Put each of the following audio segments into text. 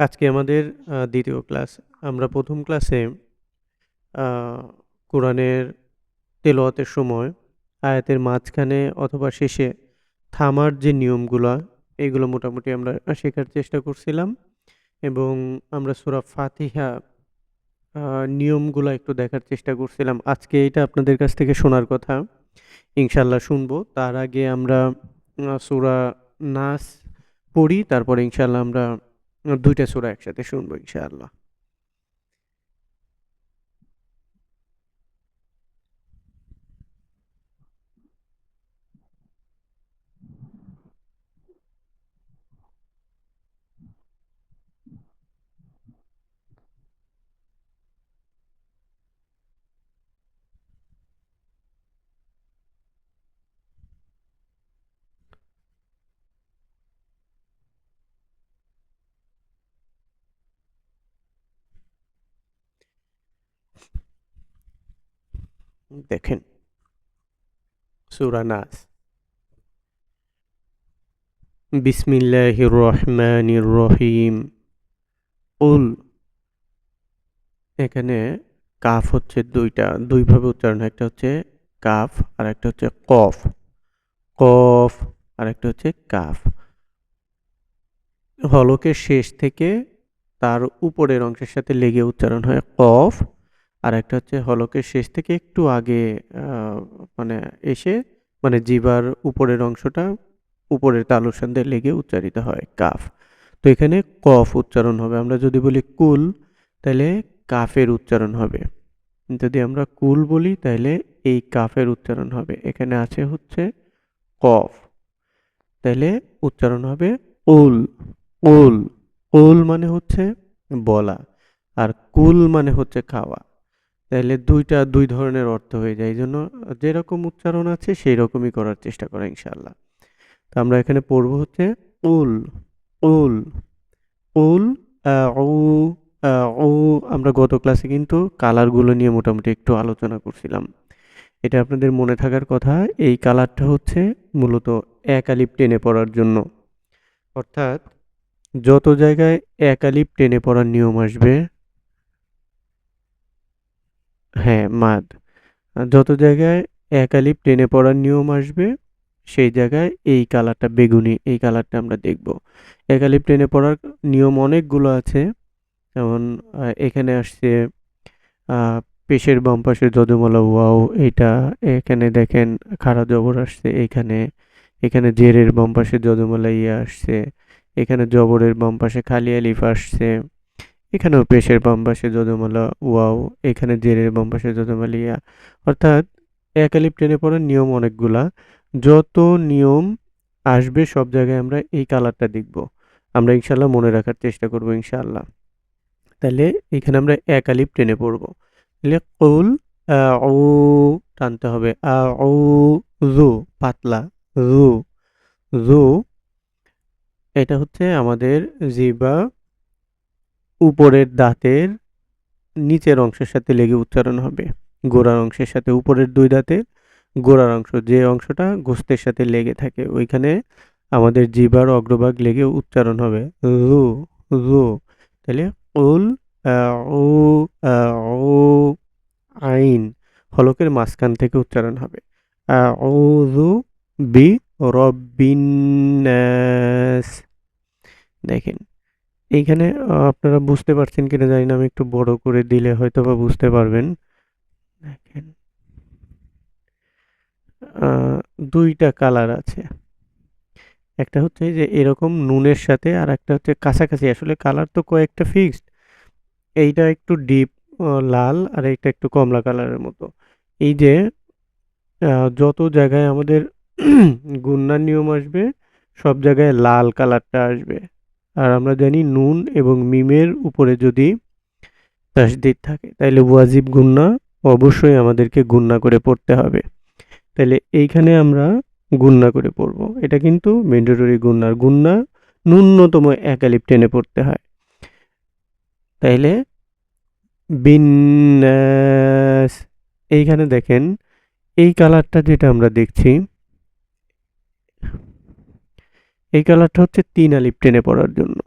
আজকে আমাদের দ্বিতীয় ক্লাস। আমরা ১ম ক্লাসে কোরআনের তেলাওয়াতের সময় আয়াতের মাঝখানে অথবা শেষে থামার যে নিয়মগুলা, এগুলো মোটামুটি আমরা শেখার চেষ্টা করছিলাম এবং আমরা সূরা ফাতিহা নিয়মগুলা একটু দেখার চেষ্টা করছিলাম। আজকে এটা আপনাদের কাছ থেকে শোনার কথা। ইনশাআল্লাহ শুনব। তার আগে আমরা সূরা নাস পড়ি, তারপরে ইনশাআল্লাহ আমরা আ ২ টা সূরা একসাথে শুনব ইনশাআল্লাহ। দেখেন। সূরা নাস। বিসমিল্লাহির রহমানির রহিম। উল এখানে কাফ হচ্ছে দুইটা, দুইভাবে উচ্চারণ। একটা হচ্ছে কাফ আর একটা হচ্ছে কফ। কফ আর একটা হচ্ছে কাফ। হলকের শেষ থেকে তার উপরের অংশের সাথে লেগে উচ্চারণ হয় কফ। আরেকটা হচ্ছে হলকের শেষ থেকে একটু আগে মানে এসে মানে জিহ্বার উপরের অংশটা উপরের তালুর সাথে লেগে উচ্চারিত হয় কাফ। তো এখানে কফ উচ্চারণ হবে। আমরা যদি বলি কুল তাহলে কাফের উচ্চারণ হবে। যদি আমরা কুল বলি তাহলে এই কাফের উচ্চারণ হবে। এখানে আছে হচ্ছে কফ। তাইলে উচ্চারণ হবে উল, উল। উল মানে হচ্ছে বলা। আর কুল মানে হচ্ছে খাওয়া। তাইলে দুইটা দুই ধরনের অর্থ হয়ে যায়। এই জন্য যেরকম উচ্চারণ আছে সেই রকমই করার চেষ্টা করা ইনশাল্লাহ তো আমরা এখানে পড়ব হচ্ছে উল, উল, উল আউ আমরা গত ক্লাসে কিন্তু কালারগুলো নিয়ে মোটামুটি একটু আলোচনা করছিলাম। এটা আপনাদের মনে থাকার কথা এই কালারটা হচ্ছে মূলত এক আলিফ টেনে পড়ার জন্য। অর্থাৎ যত জায়গায় এক আলিফ টেনে পড়ার নিয়ম আসবে হ্যাঁ, মাদ। যত জায়গায় এক আলিফ টেনে পড়ার নিয়ম আসবে সেই জায়গায় এই কালারটা বেগুনি এই কালারটা আমরা দেখব। এক আলিফ টেনে পড়ার নিয়ম অনেকগুলো আছে। যেমন এখানে আসছে পেশের বাম পাশে যজমলা ওয়াও এটা এখানে দেখেন খাড়া জবর আসছে এখানে এখানে জেরের বাম পাশে যজমলা ইয়া আসছে। এখানে জবরের বাম পাশে খালি আলিফ আসছে। এখানেও পেশের বাম পাশে যজমলা ওয়াও এখানে জেরের বাম পাশে যজমলা অর্থাৎ এক আলিফ টেনে পড়ার নিয়ম অনেকগুলা। যত নিয়ম আসবে সব জায়গায় আমরা এই কালারটা দেখব। আমরা ইনশাল্লাহ মনে রাখার চেষ্টা করব ইনশাআল্লাহ। তাহলে এখানে আমরা এক আলিফ টেনে পড়ব। তাইলে কুল আউ টানতে হবে। আউযু পাতলা যু, যু এটা হচ্ছে আমাদের জিহ্বা উপরের দাঁতের নিচের অংশের সাথে লেগে উচ্চারণ হবে। গোড়ার অংশের সাথে উপরের ২ দাঁতের গোড়ার অংশ যে অংশটা গোস্তের সাথে লেগে থাকে ওইখানে আমাদের জিহ্বার অগ্রভাগ লেগে উচ্চারণ হবে। যু, যু তাইলে কুল আউ আউ আইন হলকের মাঝখান থেকে উচ্চারণ হবে। আউযু বি রব্বিন। দেখেন এইখানে আপনারা বুঝতে পারছেন কিনা জানি না, আমি একটু বড় করে দিলে হয়তো বা বুঝতে পারবেন। দেখেন। আ ২ টা কালার আছে। একটা হচ্ছে যে এরকম নুনের সাথে আর একটা হচ্ছে কাছাকাছি আসলে কালার তো কয়েকটা ফিক্সড। এইটা একটু ডিপ লাল আর এইটা একটু কমলা কালারের মতো। এই যে যত জায়গায় আমাদের গুণনার নিয়ম আসবে, সব জায়গায় লাল কালারটা আসবে। আর আমরা জানি নুন এবং মিমের উপরে যদি তাসদিদ থাকে, তাইলে ওয়াজিব গুণনা অবশ্যই আমাদেরকে গুন্না করে পড়তে হবে। তাইলে এইখানে আমরা গুণনা করে পড়ব। এটা কিন্তু ম্যান্ডেটরি গুণনার গুণনা ন্যূনতম এক আলিফ টেনে পড়তে হয়। তাইলে বিন্নাস, এইখানে দেখেন, এই কালারটা যেটা আমরা দেখছি এই কালারটা হচ্ছে তিন আলিফ টেনে পড়ার জন্য।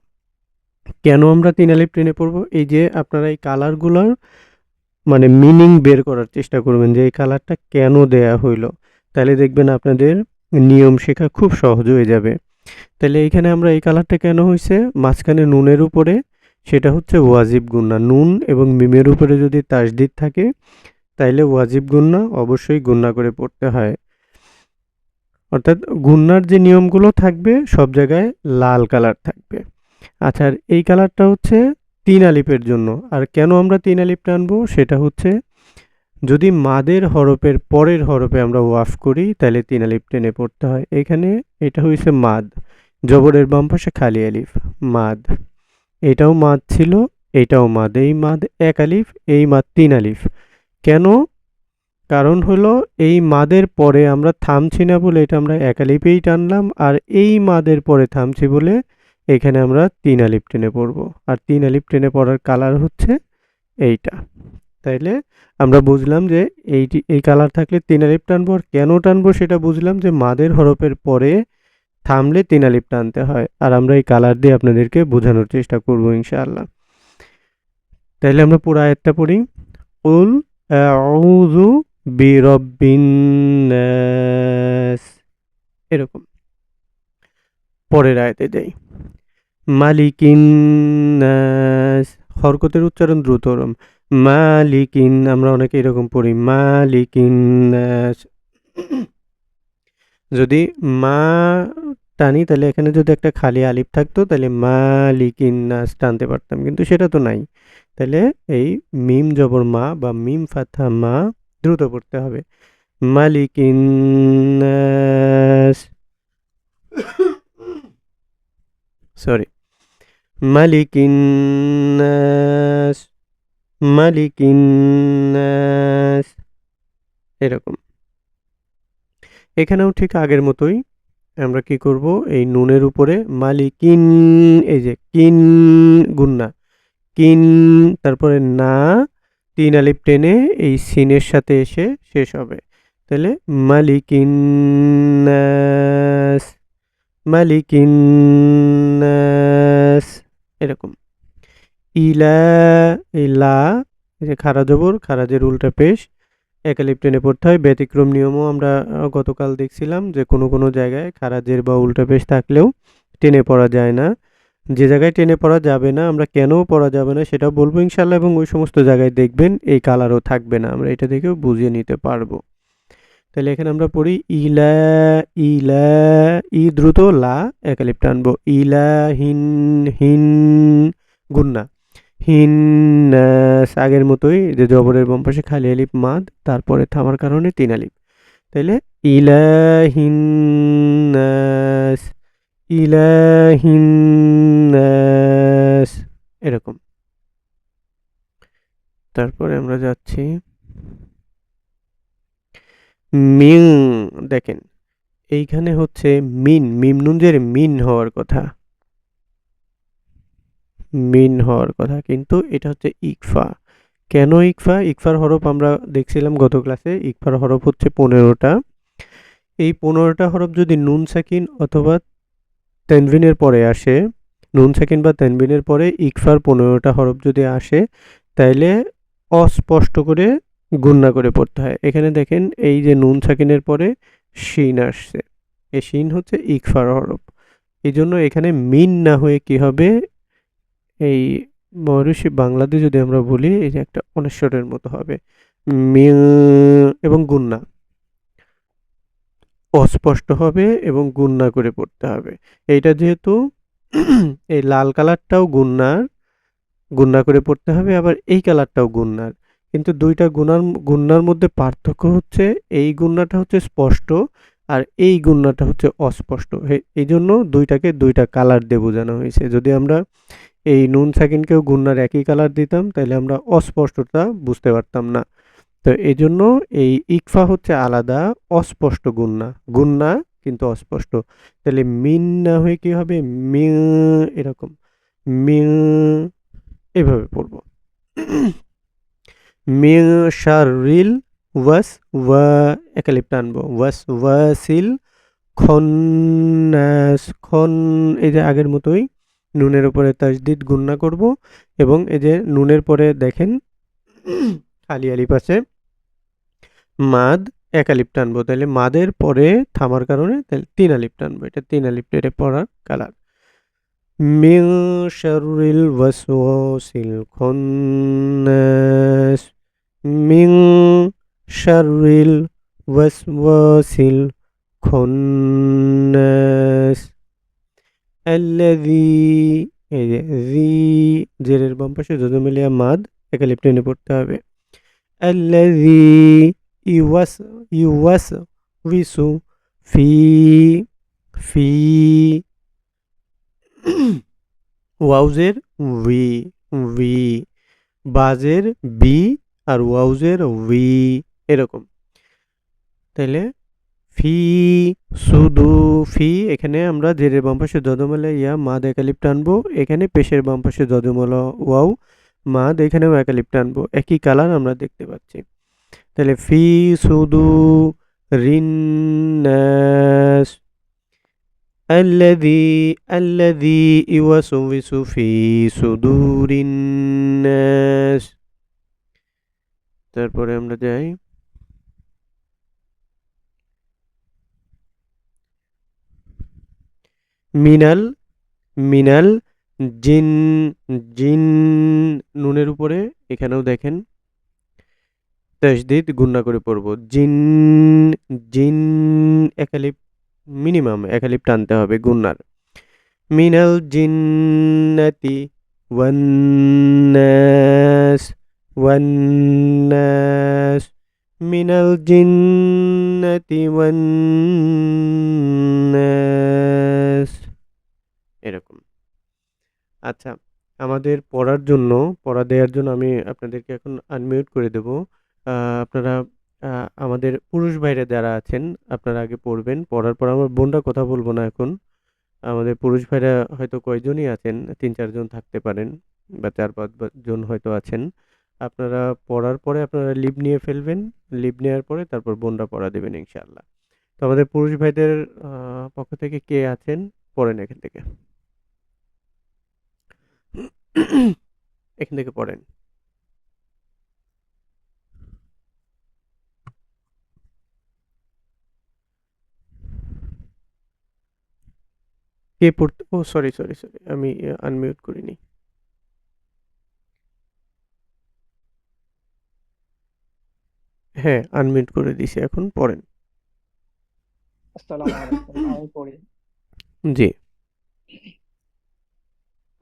কেন আমরা তিন আলিপ টেনে পড়ব? এই যে আপনারা এই কালারগুলোর মানে মিনিং বের করার চেষ্টা করবেন যে এই কালারটা কেন দেয়া হইল। তাহলে দেখবেন আপনাদের নিয়ম শেখা খুব সহজ হয়ে যাবে। তাহলে এইখানে আমরা এই কালারটা কেন হয়েছে মাঝখানে নুনের উপরে, সেটা হচ্ছে ওয়াজিব গুন্না। নুন এবং মিমের উপরে যদি তাসদিদ থাকে, তাইলে ওয়াজিব গুন্না অবশ্যই গুন্না করে পড়তে হয়। অর্থাৎ গুন্নার যে নিয়মগুলো থাকবে, সব জায়গায় লাল কালার থাকবে। আচ্ছা আর এই কালারটা হচ্ছে তিন আলিফের জন্য। আর কেন আমরা তিন আলিফ টানবো সেটা হচ্ছে, যদি মাদের হরফের পরের হরফে আমরা ওয়াফ করি, তাহলে তিন আলিফ টেনে পড়তে হয়। এখানে এটা হয়েছে মাদ। জবরের বাম পাশে খালি আলিফ, মাদ। এটাও মাদ ছিল, এটাও মাদ। এই মাদ এক আলিফ, এই মাদ তিন আলিফ। কেন কারণ হলো এই মাদের পরে আমরা থামছি না বলে এটা আমরা এক আলিফেই টানলাম আর এই মাদের পরে থামছি বলে এখানে আমরা তিন আলিফ টেনে পড়ব। আর তিন আলিফ টেনে পড়ার কালার হচ্ছে এইটা। তাইলে আমরা বুঝলাম যে এইটি, এই কালার থাকলে তিন আলিফ টানবো আর কেন টানবো সেটা বুঝলাম যে মাদের হরফের পরে থামলে তিন আলিফ টানতে হয়। আর আমরা এই কালার দিয়ে আপনাদেরকে বোঝানোর চেষ্টা করব ইনশাআল্লাহ। তাইলে আমরা পুরো আয়াতটা পড়ি। উল আউযু বিরব্বিন এরকম। পরের আয়াতে যাই মালিকিন নাস। হরকতের উচ্চারণ দ্রুতরম মালিকিন, আমরা অনেকে এরকম পড়ি। মালিকিন নাস। যদি মা টানি, তাহলে এখানে যদি একটা খালি আলিফ থাকতো, তাহলে মালিকিন নাস টানতে পারতাম। কিন্তু সেটা তো নাই। তাহলে এই মিম জবর মা বা মিম ফাথা মা দ্রুত পড়তে হবে। মালিকিন নাস। সরি মালিকিন নাস। মালিকিন এরকম। এখানেও ঠিক আগের মতোই আমরা কি করব? এই নুনের উপরে মালিকিন, এই যে কিন গুন্না কিন, তারপরে না তিন আলিপ টেনে এই সিনের সাথে এসে শেষ হবে। তাহলে মালিকিন নাস মালিকিন নাস এরকম। ইলা, এই যে খারা জবর, খারাজের উল্টা পেশ একালিপ টেনে পড়তে হয়। ব্যতিক্রম নিয়মও আমরা গতকাল দেখছিলাম যে কোনো কোনো জায়গায় খারাজের বা উল্টা পেশ থাকলেও টেনে পড়া যায় না। যে জায়গায় টেনে পড়া যাবে না, আমরা কেন পড়া যাবে না সেটা বলব ইনশাল্লাহ এবং ওই সমস্ত জায়গায় দেখবেন এই কালারও থাকবে না। আমরা এটা দেখেও বুঝিয়ে নিতে পারব। তাহলে এখানে আমরা পড়ি ইলা ইলা, ই দ্রুত লা একালিপ টানবো ইলা, হিন হিন, গুন্না। হিন আগের মতোই যে জবরের বাম পাশে খালি আলিপ মাদ, তারপরে থামার কারণে তিন আলিপ তাইলে ইলাহিন্নাস ইলাহিন্নাস এরকম। তারপরে আমরা যাচ্ছি। মিং দেখেন, এইখানে হচ্ছে মিন মিমনুঞ্জের মিন হওয়ার কথা। মিন হওয়ার কথা, কিন্তু এটা হচ্ছে ইকফা। কেন ইকফা? ইকফার হরফ আমরা দেখছিলাম গত ক্লাসে, ইকফার হরফ হচ্ছে পনেরোটা। এই পনেরোটা হরফ যদি নুন সাকিন অথবা তেনভিনের পরে আসে, নুন সাকিন বা তেনভিনের পরে ইকফার পনেরোটা হরফ যদি আসে, তাইলে অস্পষ্ট করে গুন্না করে পড়তে হয়। এখানে দেখেন, এই যে নুন সাকিনের পরে শিন আসছে। এই শিন হচ্ছে ইকফার হরফ। এই জন্য এখানে মিন না হয়ে কি হবে? এই মহর্ষি বাংলাতে যদি আমরা বলি, এই যে একটা অনেশ্বরের মতো হবে। এবং গুন্না অস্পষ্ট হবে এবং গুন্না করে পড়তে হবে। এইটা যেহেতু এই লাল কালারটাও গুন্নার গুন্না করে পড়তে হবে, আবার এই কালারটাও গুন্নার কিন্তু দুইটা গুনার গুন্নার মধ্যে পার্থক্য হচ্ছে, এই গুন্নাটা হচ্ছে স্পষ্ট আর এই গুন্নাটা হচ্ছে অস্পষ্ট। এই জন্য দুইটাকে দুইটা কালার দিয়ে বোঝানো হয়েছে। যদি আমরা এই নুন সাকিনকেও গুন্নার একই কালার দিতাম, তাহলে আমরা অস্পষ্টতা বুঝতে পারতাম না। তো এই জন্য এই ইকফা হচ্ছে আলাদা, অস্পষ্ট গুন্না। গুন্না কিন্তু অস্পষ্ট। তাহলে মিন না হয়ে কি হবে? মি এরকম। মি এভাবে পড়ব। মি শারিল ওয়াস ওয়া একালিপ টানবো ওয়াস ওয়াসিল খন্নাস খন, এই যে আগের মতোই নুনের উপরে তাসদিদ গুন্না করব এবং এই যে নুনের পরে দেখেন খালি আলিফ আছে। মাদ, এক আলিফ টানবো। তাহলে মাদের পরে থামার কারণে তাহলে তিন আলিফ টানবো। এটা তিন আলিফ টেনে পড়ার কালার। মিন শাররিল ওয়াসওয়াসিল খান্নাস। মিন শাররিল ওয়াসওয়াসিল খান্নাস। আল্লাযী, এই যে, জি, জেরের বাম পাশে যদ মিলিয়া মাদ একালিপ টেনে পড়তে হবে। ইউয়াস ইউয়াস উইসু ফি ফি ওয়াউজের উই উই বাজের বি আর ওয়াউজের উই এরকম। তাইলে ফি সুদু ফি, এখানে আমরা জেরের বাম পাশে ইয়া মাদ একালিপ টানবো এখানে পেশের বাম পাশে যদমালা ওয়াও মাদ এখানেও একালিপ টানবো একই কালার আমরা দেখতে পাচ্ছি তাহলে ফি সুদু রিন্নাস الذي الذي يوسوس في صدور الناس তারপরে আমরা যাই মিনাল মিনাল জিন জিন নুনের উপরে এখানেও দেখেন। তাসদিদ গুন্না করে পড়ব। জিন জিন একালিপ মিনিমাম একালিপ টানতে হবে গুন্নার মিনাল জিন্নাতি ওয়ান্নাস ওয়ান্নাস। মিনাল জিন্নাতি ওয়ান্নাস। আচ্ছা আমাদের পড়ার জন্য, পড়া দেওয়ার জন্য আমি আপনাদেরকে এখন আনমিউট করে দেব। আপনারা আমাদের পুরুষ ভাইরা যারা আছেন, আপনারা আগে পড়বেন। পড়ার পর আমার বোনরা কথা বলব না এখন। আমাদের পুরুষ ভাইরা হয়তো কয়জনই আছেন? তিন চারজন থাকতে পারেন বা চার, পাঁচ জন হয়তো আছেন। আপনারা পড়ার পরে আপনারা লিভ নিয়ে ফেলবেন। লিভ নেওয়ার পরে তারপর বোনরা পড়া দেবেন ইনশাল্লাহ তো আমাদের পুরুষ ভাইদের পক্ষ থেকে কে আছেন? পড়েন এখান থেকে। এখান থেকে পড়েন। কে পড়তে? ও সরি সরি সরি আমি আনমিউট করিনি। হ্যাঁ আনমিউট করে দিছি এখন পড়েন। আসসালামু আলাইকুম আমি পড়ি। জি।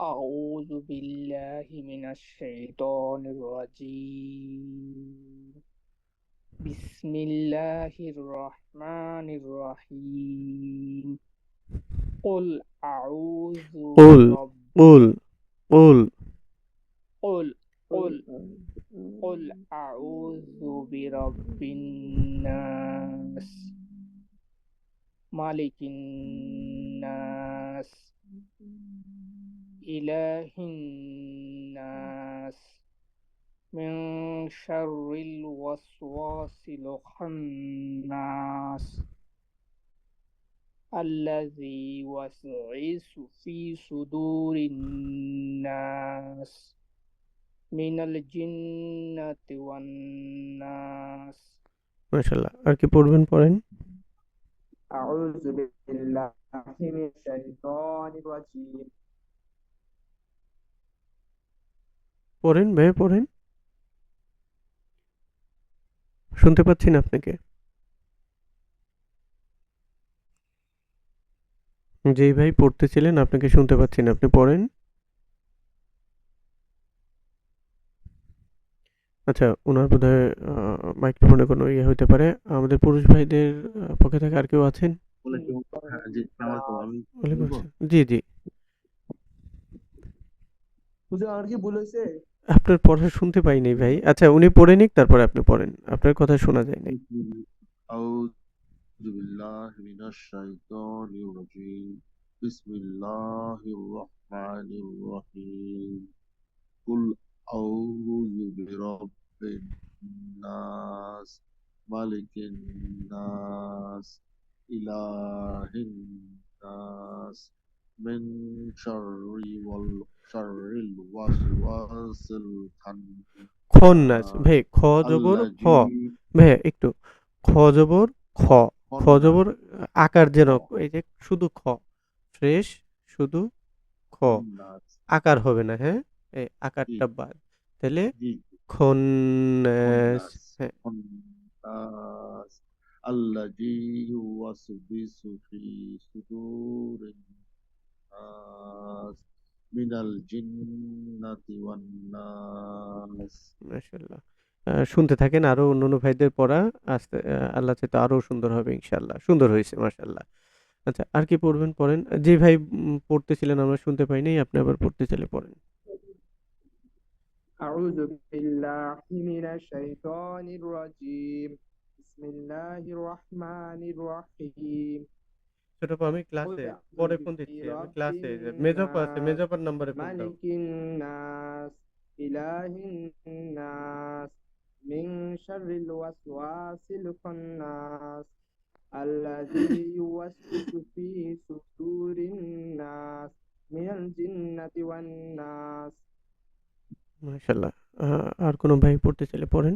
أعوذ بالله من الشيطان الرجيم. بسم الله الرحمن الرحيم. قل أعوذ قل برب قل قل. قل قل قل أعوذ برب الناس. مالك الناس. إله الناس من شر الوسواس الخناس الذي يوسوس في صدور الناس من الجنة والناس মাশাল্লাহ আর কি পড়বেন পড়েন أعوذ بالله من الشيطان الرجيم পড়েন ভাই পড়েন। শুনতে পাচ্ছি না আপনাকে। যেই ভাই পড়তেছিলেন আপনাকে শুনতে পাচ্ছি না। আপনি পড়েন। আচ্ছা ওনার বোধহয় মাইক্রোফোনে কোনো ইয়ে হইতে পারে। আমাদের পুরুষ ভাইদের পক্ষে থেকে আর কেউ আছেন? জি জি। হুজুর আমার কি ভুল হয়েছে আপনার পড়া শুনতে পাইনি ভাই আচ্ছা উনি পড়ে নিক তারপরে আপনি পড়েন আপনার কথা শোনা যায় নাই أعوذ بالله من الشيطان الرجيم بسم الله الرحمن الرحيم قل أعوذ برب الناس ملك الناس إله الناس من شر وال- খ জবর খ। একটু খ জবর খ। খ জবর আকার যেন এই যে শুধু খ। ফ্রেশ শুধু খ। আকার হবে না হ্যাঁ? এই আকারটা বাদ। তাহলে খন্নাস হ্যাঁ। আল্লাযী في صدور الناس من الجنة والناس মাশাল্লাহ আহ, শুনতে থাকেন আরো অন্যান্য ভাইদের পড়া আস্তে আহ, আল্লাহ চাইতে আরো সুন্দর হবে ইনশাল্লাহ সুন্দর হয়েছে মাশাল্লাহ আচ্ছা আর কি পড়বেন পড়েন যে ভাই উম, পড়তেছিলেন আমরা শুনতে পাইনি আপনি আবার পড়তে চাইলে পড়েন أعوذ بالله من الشيطان الرجيم بسم الله الرحمن الرحيم ছোট আপু আমি ক্লাসে পরে ফোন দিচ্ছি আমি ক্লাসে মেজর আপু আছে মেজ আপার নাম্বারে ফোন দাও। মালিকিন নাস ইলাহিন নাস মিন শাররিল ওয়াসওয়াসিল খান্নাস আল্লাযী ফি সুদুরিন নাস মিনাল জিন্নাতি ওয়ান নাস। মাশাআল্লাহ আর কোনো ভাই পড়তে চাইলে পড়েন।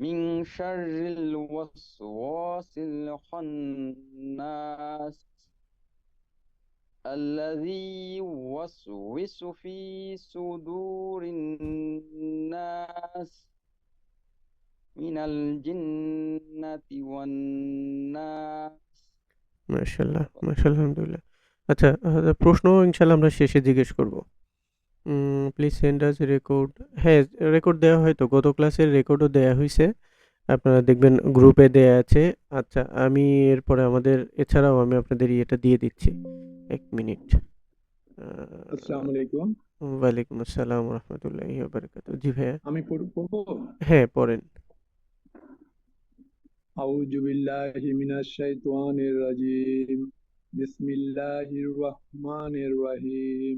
من شر الوسواس الخناس الذي يوسوس في صدور الناس من الجنة والناس মাশাল্লাহ মাশাল্লাহ আলহামদুলিল্লাহ আচ্ছা আহ, প্রশ্ন ইনশাল্লাহ আমরা শেষে জিজ্ঞেস করব প্লিজ সেন্ড আস রেকর্ড হ্যাঁ রেকর্ড দেওয়া হয়তো গত ক্লাসের রেকর্ডও দেওয়া হয়েছে আপনারা দেখবেন গ্রুপে দেয়া আছে। আচ্ছা আমি এরপরে আমাদের এছাড়াও আমি আপনাদের ইয়েটা দিয়ে দিচ্ছি। এক মিনিট। আসসালামু আলাইকুম। ওয়ালাইকুম আসসালাম রহমতুল্লাহি বারাকাতু জি ভাইয়া। আমি পড়ব? হ্যাঁ পড়েন। আউযু বিল্লাহি মিনাশ শাইতানির রাজিম। বিসমিল্লাহির রহমানির রহিম।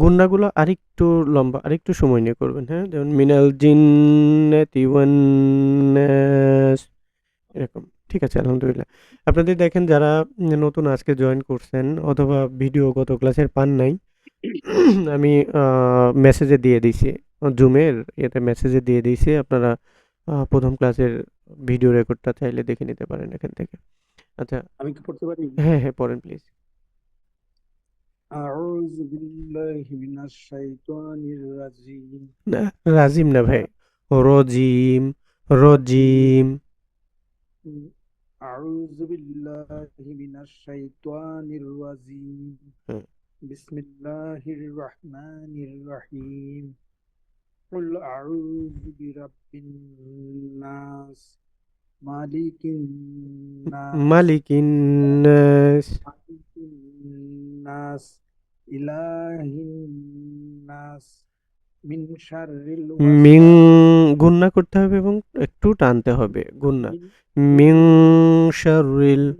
গুন্নাগুলো আরেকটু লম্বা আরেকটু সময় নিয়ে করবেন হ্যাঁ? যেমন মিনাল জিন্নাতি এরকম। ঠিক আছে আলহামদুলিল্লাহ। আপনাদের দেখেন যারা নতুন আজকে জয়েন করছেন অথবা ভিডিও গত ক্লাসের পান নাই আমি মেসেজে দিয়ে দিয়েছি জুমের এতে মেসেজে দিয়ে দিয়েছি আপনারা প্রথম ক্লাসের ভিডিও রেকর্ডটা চাইলে দেখে নিতে পারেন এখান থেকে। আচ্ছা আমি কি পড়তে পারি হ্যাঁ হ্যাঁ পড়েন প্লিজ أعوذ بالله من الشيطان الرجيم না রাজিম না ভাই রজিম রজিম أعوذ بالله من الشيطان الرجيم হুম। بسم الله الرحمن الرحيم قل أعوذ برب الناس মালিকিন্নাস গুন্না করতে হবে এবং একটু টানতে হবে গুন্না। মিন শাররিল।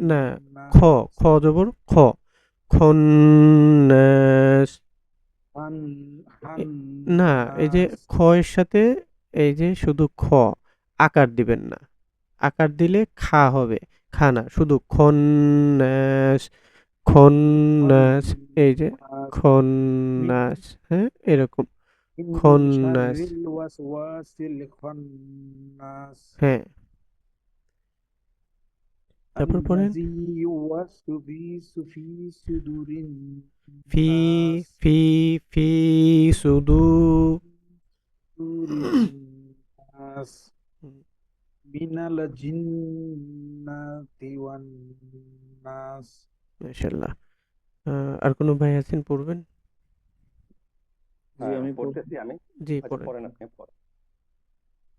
না খ খ জবর খ। খন্নাস। না এই যে খ এর সাথে এই যে শুধু খ আকার দিবেন না। আকার দিলে খা হবে। খা না শুধু খন্নাস খন্নাস এই যে খন্নাস হ্যাঁ এরকম। খন্নাস হ্যাঁ। তারপর পড়েন ফি ফি ফি সুদু মিনাল জিন্নাতি ওয়ান নাস মাশাআল্লাহ আর কোনো ভাই আছেন পড়বেন? জি আমি পড়তেছি আমি। জি আচ্ছা, পড়েন আপনি পড়েন।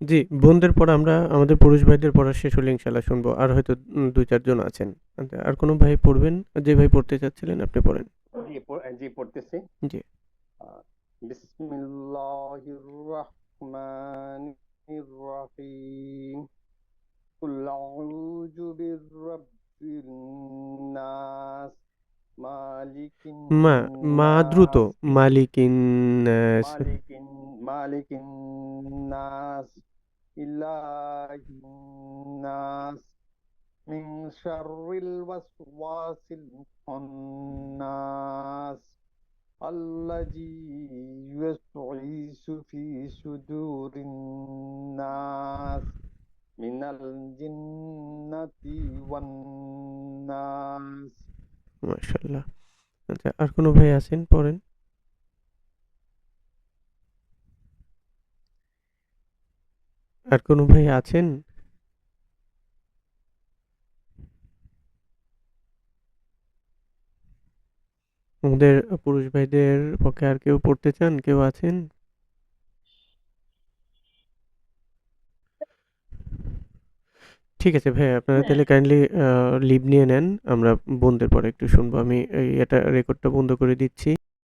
জি বোনদের পর আমরা আমাদের পুরুষ ভাইদের পড়া শেষ হলে ইনশাল্লাহ শুনব। আর হয়তো দুই চারজন আছেন। আচ্ছা, আর কোনো ভাই পড়বেন? যে ভাই পড়তে চাচ্ছিলেন আপনি পড়েন। জি জি পড়তেছি। জি। বিসমিল্লাহির রহমানির রহিম কুল আউযু বিরাব্বিন নাস মালিকিন মা মা দ্রুত। মালিকিন নাস মালিকিন মালিকিন নাস ইলাহিন নাস মিন শাররিল ওয়াসওয়াসিল খান্নাস الذي يوسوس في صدور الناس من الجنة والناس মাশাআল্লাহ আচ্ছা আর কোনো ভাই আছেন পড়েন আর কোনো ভাই আছেন? আমাদের পুরুষ ভাইদের পক্ষে আর কেউ পড়তে চান? কেউ আছেন? ঠিক আছে ভাই আপনারা তাহলে কাইন্ডলি লিভ নিয়ে নেন আমরা বোনদের পরে একটু শুনব। আমি এই এটা রেকর্ডটা বন্ধ করে দিচ্ছি।